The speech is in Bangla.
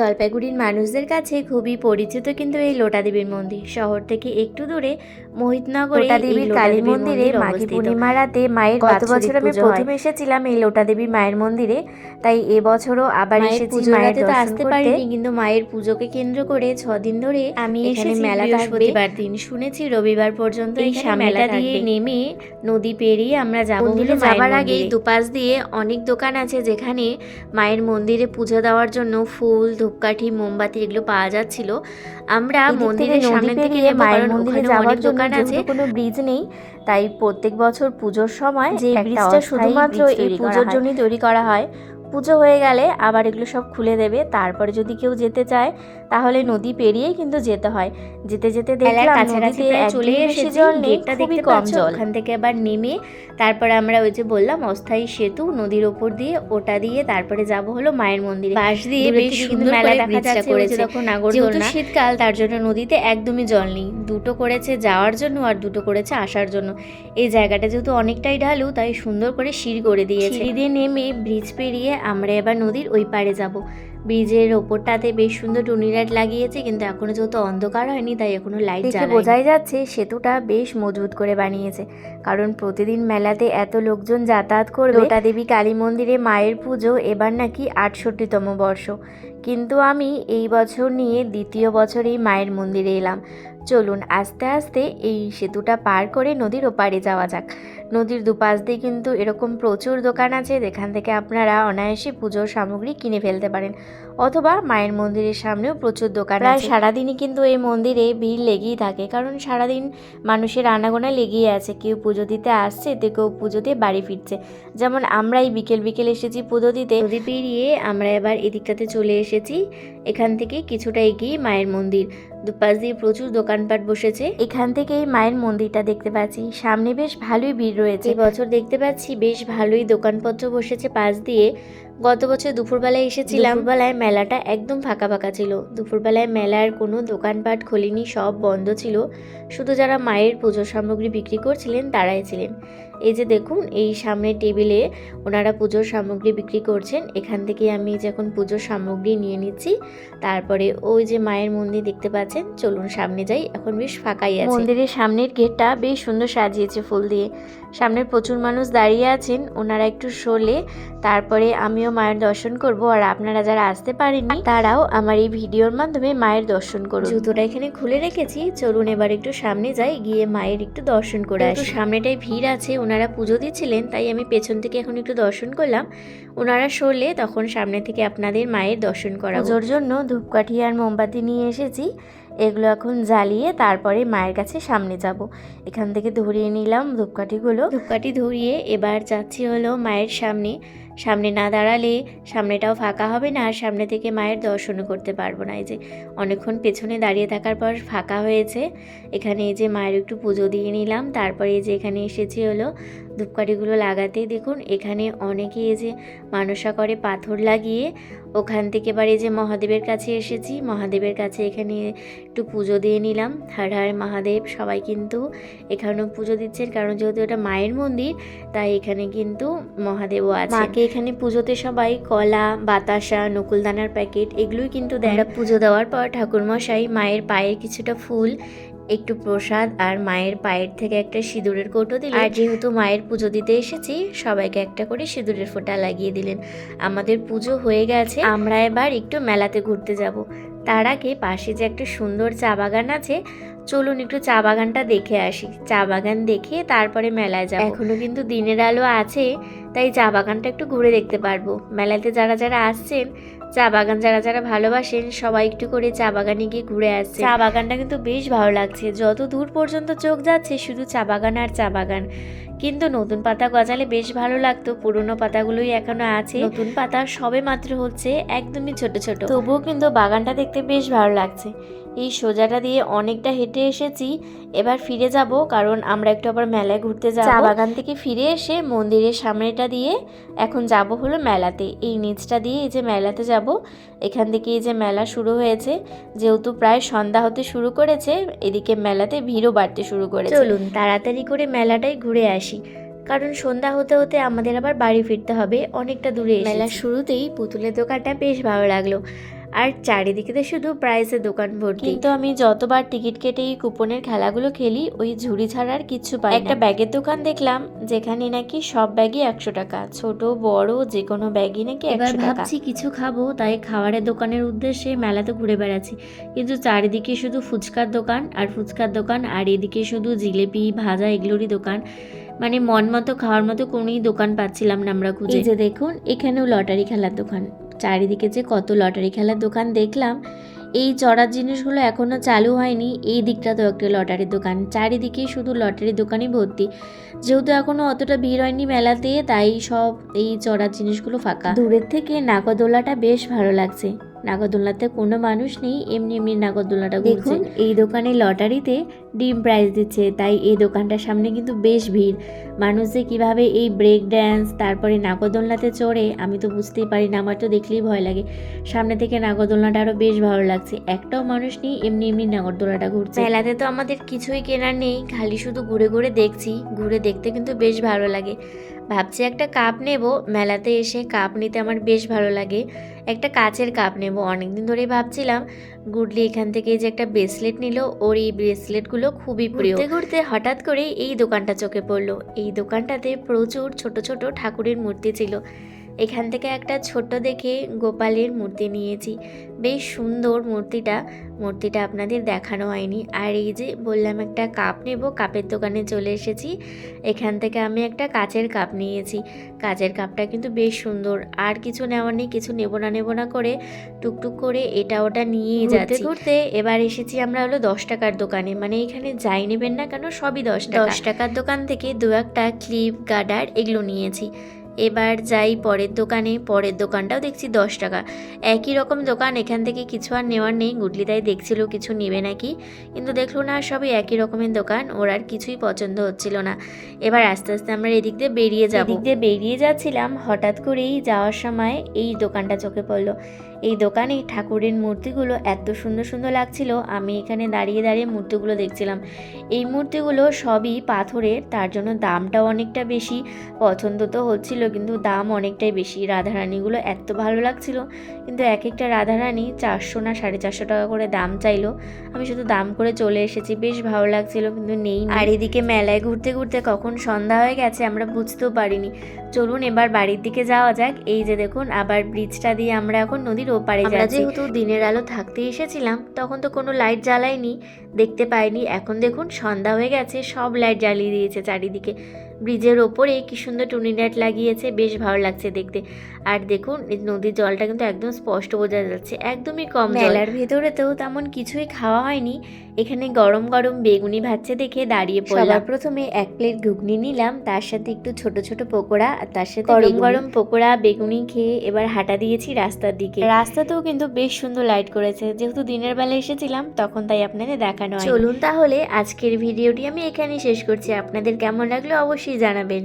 জলপাইগুড়ির মানুষদের কাছে খুবই পরিচিত কিন্তু এই লোটা দেবীর মন্দির। শহর থেকে একটু দূরে মোহিতনগরে লোটা দেবীর কালী মন্দিরে মাঘী পূর্ণিমা রাতে মায়ের গত বছর আমি প্রথম এসেছিলাম এই লোটা দেবীর মায়ের মন্দিরে তাই এবছরও আবার এসেছি মায়ের তো আসতে পারিনি কিন্তু মায়ের পুজোকে কেন্দ্র করে ছ দিন ধরে আমি এখানে মেলা বৃহস্পতিবার দিন। শুনেছি রবিবার পর্যন্ত এই মেলা দিয়ে নেমে নদী পেরিয়ে আমরা যাব মন্দিরে যাবার আগে দুপাশ দিয়ে অনেক দোকান আছে যেখানে মায়ের মন্দিরে পুজো দেওয়ার জন্য ফুল ধূপকাঠি মোমবাতি এগুলো পাওয়া যাচ্ছিল। আমরা মন্দিরের সামনে থেকে গিয়ে মায়ের মন্দিরে যাওয়ার দোকান আছে। কোনো ব্রিজ নেই তাই প্রত্যেক বছর পুজোর সময় যে ব্রিজটা শুধুমাত্র এই পুজোর জন্যই তৈরি করা হয়। পুজো হয়ে গেলে আবার এগুলো সব খুলে দেবে। তারপরে যদি কেউ যেতে চায় তাহলে নদী পেরিয়েই কিন্তু যেতে হয়। যেতে যেতে দেখলাম কাছাকাছি নদীতে চলে এসেছি জল নেই খুবই দেখতে কম জল। ওখান থেকে আবার নেমে তারপরে আমরা ওই যে বললাম অস্থায়ী সেতু নদীর ওপর দিয়ে ওটা দিয়ে তারপরে যাব হলো মায়ের মন্দিরে। পাশ দিয়ে বেশ সুন্দর মেলা দেখা যাচ্ছে করেছে। দেখো নাগরদোলনা। শীতকাল তার জন্য নদীতে একদমই জল নেই। দুটো করেছে যাওয়ার জন্য আর দুটো করেছে আসার জন্য। এই জায়গাটা যেহেতু অনেকটাই ঢালু তাই সুন্দর করে সিঁড়ি করে দিয়েছে। সিঁড়ি দিয়ে নেমে ব্রিজ পেরিয়ে আমরা এবার নদীর ওই পাড়ে যাব। ব্রিজের ওপরটাতে বেশ সুন্দর টুনি লাইট লাগিয়েছে কিন্তু এখনও যেহেতু অন্ধকার হয়নি তাই এখনও লাইট দেখে বোঝাই যাচ্ছে সেতুটা বেশ মজবুত করে বানিয়েছে কারণ প্রতিদিন মেলাতে এত লোকজন যাতায়াত করবে। ওটা দেবী কালী মন্দিরে মায়ের পুজো এবার নাকি আটষট্টিতম বর্ষ। কিন্তু আমি এই বছর নিয়ে দ্বিতীয় বছরেই মায়ের মন্দিরে এলাম। চলুন আস্তে আস্তে এই সেতুটা পার করে নদীর ওপারে যাওয়া যাক। নদীর দুপাশ দিয়ে কিন্তু এরকম প্রচুর দোকান আছে যেখান থেকে আপনারা অনায়াসে পুজোর সামগ্রী কিনে ফেলতে পারেন। অথবা মায়ের মন্দিরের সামনেও প্রচুর দোকান প্রায় আছে। সারাদিনই কিন্তু এই মন্দিরে ভিড় লেগেই থাকে কারণ সারাদিন মানুষের আনাগোনা লেগেই আছে। কেউ পুজো দিতে আসছে তো কেউ পুজো দিয়ে বাড়ি ফিরছে। যেমন আমরাই বিকেল বিকেল এসেছি পুজো দিতে। নদী পেরিয়ে আমরা এবার এদিকটাতে চলে এসেছি। এখান থেকে কিছুটা এগিয়ে মায়ের মন্দির। দুপাশ দিয়ে প্রচুর দোকানপাট বসেছে। এখান থেকেই মায়ের মন্দিরটা দেখতে পাচ্ছি। সামনে বেশ ভালোই ভিড় রয়েছে। বছর দেখতে পাচ্ছি বেশ ভালোই দোকানপত্র বসেছে পাশ দিয়ে। গত বছর দুপুরবেলায় এসেছিলাম। দুপুরবেলায় মেলাটা একদম ফাঁকা ফাঁকা ছিল। দুপুরবেলায় মেলার কোনো দোকানপাট খোলেনি, সব বন্ধ ছিল। শুধু যারা মায়ের পুজোর সামগ্রী বিক্রি করছিলেন, তারাই ছিলেন। এই যে দেখুন, এই সামনের টেবিলে ওনারা পুজোর সামগ্রী বিক্রি করছেন। এখান থেকে আমি যখন পুজোর সামগ্রী নিয়ে নিচ্ছি। তারপরে ওই যে মায়ের মন্দির দেখতে পাচ্ছেন চলুন সামনে যাই, এখন বেশ ফাঁকাই আছে। মন্দিরের সামনের গেটটা বেশ সুন্দর সাজিয়েছে ফুল দিয়ে। সামনে প্রচুর মানুষ দাঁড়িয়ে আছেন ওনারা একটু শোলে তারপরে আমিও মায়ের দর্শন করব আর আপনারা যারা আসতে পারেননি তারাও আমার এই ভিডিওর মাধ্যমে মায়ের দর্শন করুন। জুতোটা এখানে খুলে রেখেছি চলুন এবার একটু সামনে যাই গিয়ে মায়ের একটু দর্শন করে আসি। সামনেটাই ভিড় আছে ওনারা পুজো দিচ্ছিলেন তাই আমি পেছন থেকে এখন একটু দর্শন করলাম। ওনারা সরলে তখন সামনে থেকে আপনাদের মায়ের দর্শন করা পুজোর জন্য ধূপকাঠি আর মোমবাতি নিয়ে এসেছি। এগুলো এখন জ্বালিয়ে তারপরে মায়ের কাছে সামনে যাব। এখান থেকে ধরিয়ে নিলাম ধূপকাঠিগুলো। ধূপকাঠি ধরিয়ে এবার যাচ্ছি হলো মায়ের সামনে। সামনে না দাঁড়ালে সামনেটাও ফাঁকা হবে না আর সামনে থেকে মায়ের দর্শনও করতে পারব না। এই যে অনেকক্ষণ পেছনে দাঁড়িয়ে থাকার পর ফাঁকা হয়েছে। এখানে এই যে মায়ের একটু পুজো দিয়ে নিলাম। তারপরে এই যে এখানে এসেছি হলো ধূপকাঠিগুলো লাগাতেই দেখুন, এখানে অনেকে এই যে মানসা করে পাথর লাগিয়ে ওখান থেকে এবার এই যে মহাদেবের কাছে এসেছি মহাদেবের কাছে এখানে একটু পুজো দিয়ে নিলাম। হর হার মহাদেব সবাই কিন্তু এখানেও পুজো দিচ্ছেন কারণ যেহেতু এটা মায়ের মন্দির তাই এখানে কিন্তু মহাদেবও আছে মাকে এখানে পুজোতে সবাই কলা বাতাসা নকুলদানার প্যাকেট এগুলোই কিন্তু দেয় পুজো দেওয়ার পর ঠাকুরমশাই মায়ের পায়ে কিছুটা ফুল একটু প্রসাদ আর মায়ের পায়ের থেকে একটা সিঁদুরের কৌটো দিলেন। আর যেহেতু মায়ের পুজো দিতে এসেছি সবাইকে একটা করে সিঁদুরের ফোঁটা লাগিয়ে দিলেন। আমাদের পুজো হয়ে গেছে আমরা এবার একটু মেলাতে ঘুরতে যাব। তার আগে পাশে যে একটা সুন্দর চা বাগান আছে, চলুন একটু চা বাগানটা দেখে আসি। চা বাগান দেখে তারপরে মেলায় যাব। এখনও কিন্তু দিনের আলো আছে, তাই চা বাগানটা একটু ঘুরে দেখতে পারব। মেলাতে যারা যারা আসছেন, চা বাগান যারা যারা ভালোবাসেন, সবাই একটু করে চা বাগানে গিয়ে ঘুরে আসছে চা বাগানটা কিন্তু বেশ ভালো লাগছে। যত দূর পর্যন্ত চোখ যাচ্ছে, শুধু চা বাগান আর চা বাগান। কিন্তু নতুন পাতা গজালে বেশ ভালো লাগতো। পুরনো পাতাগুলোই এখনও আছে। নতুন পাতা সবে মাত্র হচ্ছে একদমই ছোট ছোট। তবুও কিন্তু বাগানটা দেখতে বেশ ভালো লাগছে। এই সোজাটা দিয়ে অনেকটা হেঁটে এসেছি। এবার ফিরে যাব কারণ আমরা একটু আবার মেলায় ঘুরতে যাব। চা বাগান থেকে ফিরে এসে মন্দিরের সামনেটা দিয়ে এখন যাব হলো মেলাতে। এই নিচটা দিয়ে এই যে মেলাতে যাব এখান থেকে এই যে মেলা শুরু হয়েছে। যেহেতু প্রায় সন্ধ্যা হতে শুরু করেছে এদিকে মেলাতে ভিড়ও বাড়তে শুরু করেছে। চলুন তাড়াতাড়ি করে মেলাটাই ঘুরে আসি। কারণ সন্ধ্যা হতে হতে আমাদের আবার বাড়ি ফিরতে হবে অনেকটা দূরে। মেলার শুরুতেই পুতুলের দোকানটা বেশ ভালো লাগল। আর চারিদিকে তো শুধু প্রাইসের দোকান ভর্তি। কিন্তু আমি যতবার টিকিট কেটে এই কুপনের খেলাগুলো খেলি ওই ঝুড়ি ছাড়ার কিছু পাই একটা ব্যাগের দোকান দেখলাম যেখানে নাকি সব ব্যাগই একশো টাকা ছোট বড় যে কোনো ব্যাগই নাকি এবার একশো টাকা। ভাবছি কিছু খাব তাই খাবারের দোকানের উদ্দেশ্যে মেলাতে ঘুরে বেড়াচ্ছি। কিন্তু চারিদিকে শুধু ফুচকার দোকান আর ফুচকার দোকান আর এদিকে শুধু জিলেপি ভাজা এগুলোরই দোকান। মানে মন মতো খাওয়ার মতো কোনোই দোকান পাচ্ছিলাম না আমরা খুঁজে। যে দেখুন এখানেও লটারি খেলার দোকান। চারিদিকে যে কত লটারি খেলার দোকান দেখলাম, এই চড়ার জিনিসগুলো এখনও চালু হয়নি। এই দিকটা তো একটা লটারির দোকান। চারিদিকেই শুধু লটারির দোকানই ভর্তি। যেহেতু এখনও অতটা ভিড় হয়নি মেলাতে, তাই সব এই চড়ার জিনিসগুলো ফাঁকা। দূরের থেকে নাকদোলাটা বেশ ভালো লাগছে। নাগরদোলাতে কোনো মানুষ নেই এমনি এমনি নাগরদোলাটা দেখুন এই দোকানে লটারিতে ডিম প্রাইজ দিচ্ছে তাই এই দোকানটার সামনে কিন্তু বেশ ভিড়। মানুষ যে কীভাবে এই ব্রেক ড্যান্স তারপরে নাগরদোলনাতে চড়ে আমি তো বুঝতেই পারি না আমার তো দেখলেই ভয় লাগে। সামনে থেকে নাগরদোলনাটা আরও বেশ ভালো লাগছে। একটাও মানুষ নেই এমনি এমনি নাগরদোলাটা ঘুরছে। মেলাতে তো আমাদের কিছুই কেনার নেই খালি শুধু ঘুরে ঘুরে দেখছি ঘুরে দেখতে কিন্তু বেশ ভালো লাগে। ভাবছি একটা কাপ নেব মেলাতে এসে কাপ নিতে আমার বেশ ভালো লাগে। একটা কাচের কাপ নেব। অনেকদিন ধরেই ভাবছিলাম, গুডলি এখান থেকে যে একটা ব্রেসলেট নিল, ওর এই ব্রেসলেটগুলো খুবই প্রিয়। ঘুরতে ঘুরতে হঠাৎ করে এই দোকানটা চোখে পড়ল। এই দোকানটাতে প্রচুর ছোট ছোট ঠাকুরের মূর্তি ছিল। এখান থেকে একটা ছোট দেখে গোপালের মূর্তি নিয়েছি। বেশ সুন্দর মূর্তিটা মূর্তিটা আপনাদের দেখানো হয়নি। আর এই যে বললাম একটা কাপ নেব কাপের দোকানে চলে এসেছি। এখান থেকে আমি একটা কাচের কাপ নিয়েছি। কাচের কাপটা কিন্তু বেশ সুন্দর। আর কিছু নেওয়া নেই কিছু নেব না নেব না করে টুকটুক করে এটা ওটা নিয়েই যাচ্ছি। ঘুরতে এবার এসেছি আমরা হলো দশ টাকার দোকানে। মানে এখানে যাই নেবেন না কেন সবই দশ টাকা। দশ টাকার দোকান থেকে দু একটা ক্লিপ গার্ডার এগুলো নিয়েছি। এবার যাই পরের দোকানে, পরের দোকানটাও দেখছি দশ টাকা। একই রকম দোকান, এখান থেকে কিছু আর নেওয়ার নেই গুডলি তাই দেখছিল কিছু নেবে নাকি। কিন্তু দেখল না, সবই একই রকমের দোকান, ওর আর কিছুই পছন্দ হচ্ছিল না। এবার আস্তে আস্তে আমরা এদিক দিয়ে বেরিয়ে যাব। এদিক দিয়ে বেরিয়ে যাচ্ছিলাম, হঠাৎ করেই যাওয়ার সময় এই দোকানটা চোখে পড়ল। এই দোকানে ঠাকুরের মূর্তিগুলো এত সুন্দর সুন্দর লাগছিল, আমি এখানে দাঁড়িয়ে দাঁড়িয়ে মূর্তিগুলো দেখছিলাম। এই মূর্তিগুলো সবই পাথরের, তার জন্য দামটাও অনেকটা বেশি, পছন্দ তো হচ্ছিল, কিন্তু দাম অনেকটাই বেশি। রাধারানীগুলো এত ভালো লাগছিল, কিন্তু এক একটা রাধারানী চারশো না সাড়ে চারশো টাকা করে দাম চাইলো। আমি শুধু দাম করে চলে এসেছি, বেশ ভালো লাগছিল, কিন্তু নেই আর এদিকে মেলায় ঘুরতে ঘুরতে কখন সন্ধ্যা হয়ে গেছে, আমরা বুঝতেও পারিনি। চলুন এবার বাড়ির দিকে যাওয়া যাক, এই যে দেখুন, আবার ব্রিজটা দিয়ে আমরা এখন নদীর ওপারে আমরা যাচ্ছি। যেহেতু দিনের আলো থাকতে এসেছিলাম তখন তো কোনো লাইট জ্বালাইনি দেখতে পাইনি। এখন দেখুন সন্ধ্যা হয়ে গেছে সব লাইট জ্বালিয়ে দিয়েছে চারিদিকে। ব্রিজের ওপরে কি সুন্দর টুনি লাইট লাগিয়েছে বেশ ভালো লাগছে দেখতে। আর দেখুন নদীর জলটা কিন্তু একদম স্পষ্ট বোঝা যাচ্ছে একদমই কম মেলার ভেতরেতেও তেমন কিছুই খাওয়া হয়নি। এখানে গরম গরম বেগুনি ভাজছে দেখে দাঁড়িয়ে পড়লাম। প্রথমে এক প্লেট ঘুগনি নিলাম তার সাথে একটু ছোট ছোট পকোড়া আর তার সাথে গরম গরম পকোড়া বেগুনি খেয়ে এবার হাঁটা দিয়েছি রাস্তার দিকে। রাস্তাতেও কিন্তু বেশ সুন্দর লাইট করেছে। যেহেতু দিনের বেলা এসেছিলাম তখন তাই আপনাদের দেখানো হয় চলুন তাহলে আজকের ভিডিওটি আমি এখানেই শেষ করছি। আপনাদের কেমন লাগল অবশ্যই জানাবেন।